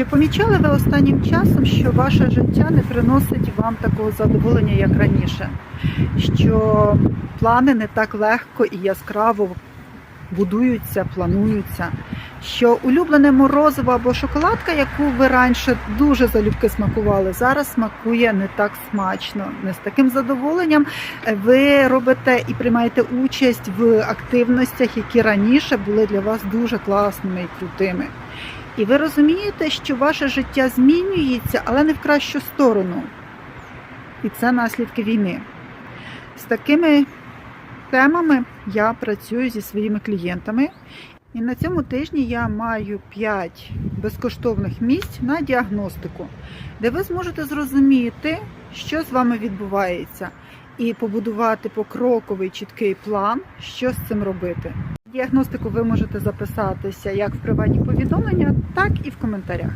Чи помічали ви останнім часом, що ваше життя не приносить вам такого задоволення, як раніше? Що плани не так легко і яскраво будуються, плануються? Що улюблене морозиво або шоколадка, яку ви раніше дуже залюбки смакували, зараз смакує не так смачно, не з таким задоволенням. Ви робите і приймаєте участь в активностях, які раніше були для вас дуже класними і крутими. І ви розумієте, що ваше життя змінюється, але не в кращу сторону. І це наслідки війни. З такими темами я працюю зі своїми клієнтами. І на цьому тижні я маю 5 безкоштовних місць на діагностику, де ви зможете зрозуміти, що з вами відбувається, і побудувати покроковий чіткий план, що з цим робити. Діагностику ви можете записатися як в приватні повідомлення, так і в коментарях.